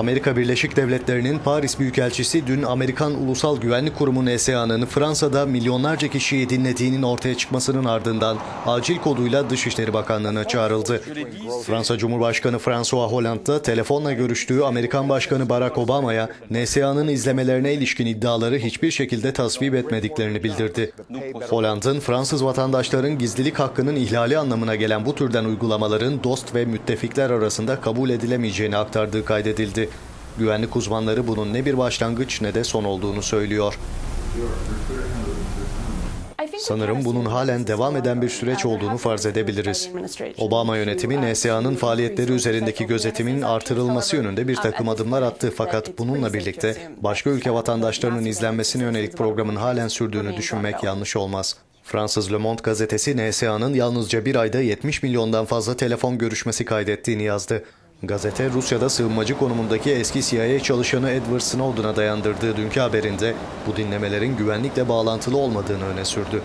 Amerika Birleşik Devletleri'nin Paris Büyükelçisi dün Amerikan Ulusal Güvenlik Kurumu NSA'nın Fransa'da milyonlarca kişiyi dinlediğinin ortaya çıkmasının ardından acil koduyla Dışişleri Bakanlığı'na çağrıldı. Fransa Cumhurbaşkanı François Hollande da telefonla görüştüğü Amerikan Başkanı Barack Obama'ya NSA'nın izlemelerine ilişkin iddiaları hiçbir şekilde tasvip etmediklerini bildirdi. Hollande'ın Fransız vatandaşların gizlilik hakkının ihlali anlamına gelen bu türden uygulamaların dost ve müttefikler arasında kabul edilemeyeceğini aktardığı kaydedildi. Güvenlik uzmanları bunun ne bir başlangıç ne de son olduğunu söylüyor. Sanırım bunun halen devam eden bir süreç olduğunu farz edebiliriz. Obama yönetimi NSA'nın faaliyetleri üzerindeki gözetimin artırılması yönünde bir takım adımlar attı fakat bununla birlikte başka ülke vatandaşlarının izlenmesine yönelik programın halen sürdüğünü düşünmek yanlış olmaz. Fransız Le Monde gazetesi NSA'nın yalnızca bir ayda 70 milyondan fazla telefon görüşmesi kaydettiğini yazdı. Gazete Rusya'da sığınmacı konumundaki eski CIA çalışanı Edward Snowden'a dayandırdığı dünkü haberinde bu dinlemelerin güvenlikle bağlantılı olmadığını öne sürdü.